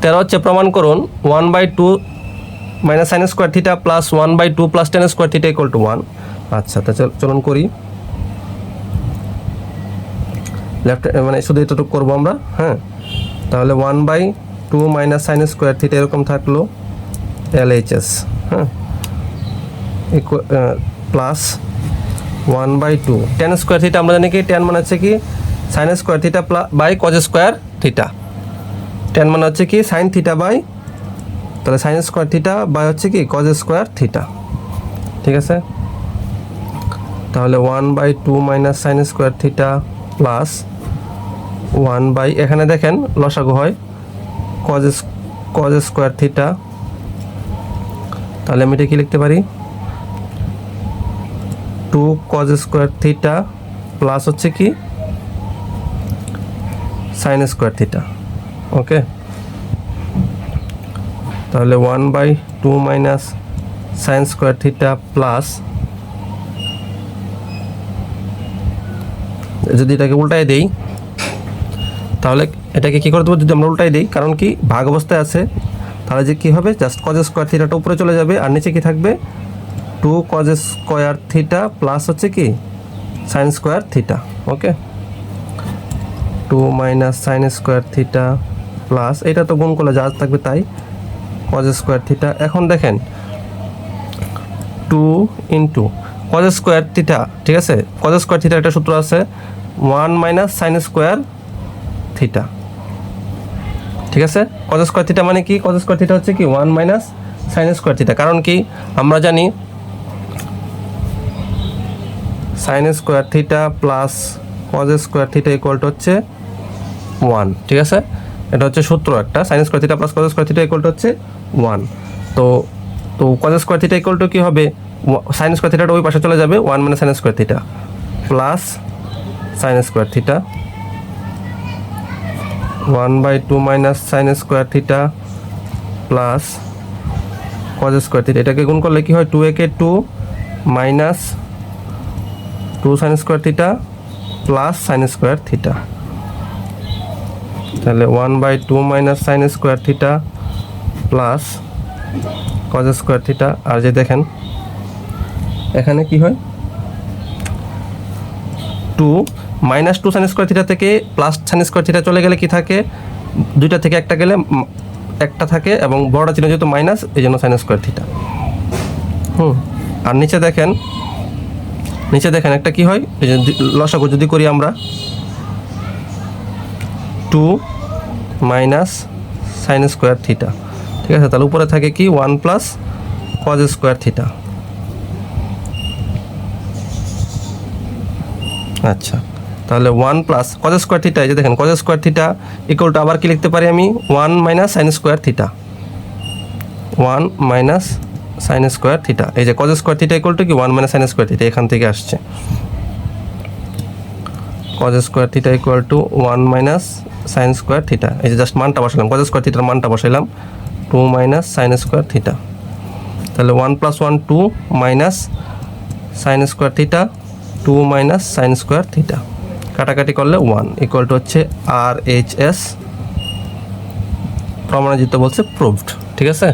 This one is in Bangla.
তেরো হচ্ছে প্রমাণ করুন one by two minus sine square theta plus one by two plus tan square theta equal to one আচ্ছা তা চল- চলুন করি। লেফট মানে শুধু এতটুকু করব আমরা হ্যাঁ? তাহলে one by two minus sine square theta এরকম থাকল এল এইচ এস হ্যাঁ? Plus one by two tan square theta আমরা জানি কি টেন মানে হচ্ছে কি sine square theta plus by cos square theta tan মানে হচ্ছে কি সাইন থিটা বাই তাহলে সাইন স্কোয়ার থিটা বাই হচ্ছে কি কজ স্কোয়ার থিটা ঠিক আছে? তাহলে one by two minus sine square theta plus one by এখানে দেখেন লসাগু হয় কজ কজ স্কোয়ার থিটা তাহলে আমি এটা কি লিখতে পারি? Two cos square theta plus হচ্ছে কি সাইন স্কোয়ার থিটা ওকে। তাহলে one by two minus sine square theta plus যদি এটাকে উল্টায় দেই, তাহলে এটাকে কী করে দেবো? যদি আমরা উল্টাই দিই, কারণ কি ভাগ অবস্থায় আছে, তাহলে যে কী হবে? জাস্ট কজ স্কোয়ার থিটাটা উপরে চলে যাবে, আর নিচে কি থাকবে? Two cos square theta plus হচ্ছে কি? Sine square theta okay two minus sine square theta plus এটা তো গুণ করলে যা থাকবে তাই কজ স্কোয়ার থিটা এখন দেখেন two into cos square theta ঠিক আছে? কজ স্কোয়ার থিটা একটা সূত্র আছে one minus sine square theta ঠিক আছে? কজ স্কোয়ার থিটা মানে কি? কজ স্কোয়ার থিটা হচ্ছে কি? One minus sine square theta কারণ কি? আমরা জানি sine square theta plus cos square theta equal to হচ্ছে ওয়ান ঠিক আছে? এটা হচ্ছে সূত্র একটা। Sine square theta plus cos square theta equal to হচ্ছে ওয়ান তো তো cos square theta equal to কী হবে? সাইন স্কোয়ার থিটাটা ওই পাশে চলে যাবে ওয়ান মানে sine square theta plus sine square theta one by two minus sine square theta plus cos square theta এটাকে গুণ করলে কি হয়? টু একে two minus two sine square theta plus sine square theta তাহলে one by two minus sine square theta plus cos square theta আর যে দেখেন, এখানে কি হয়? Two minus two sine square theta থেকে প্লাস সাইন স্কোয়ার থিটা চলে গেলে কি থাকে? দুইটা থেকে একটা গেলে একটা থাকে এবং বড়টা চিহ্ন যেহেতু মাইনাস এই জন্য সাইন স্কোয়ার থিটা হুম, আর নিচে দেখেন নিচে দেখেন একটা কি হয়? লসাগু যদি করি আমরা two minus sine square theta. ঠিক আছে, তাহলে উপরে থাকে কি? One plus cos square theta. আচ্ছা তাহলে one plus cos square theta, এই যে দেখেন, cos square theta equal to আবার কি লিখতে পারি আমি? One minus sine square theta. One minus sine square theta. এই যে cos square theta equal to কি? One minus sine square theta, এখান থেকে আসছে। Cos square theta equal to one minus sine square theta এই যে জাস্ট মানটা বসালাম। কজ স্কোয়ার থিটার মানটা বসাইলাম। Two minus sine square theta তাহলে one plus one two minus sine square theta two minus sine square theta কাটাকাটি করলে ওয়ান ইকুয়াল টু হচ্ছে আর এইচ এস প্রমাণিত বলছে প্রুভড ঠিক আছে?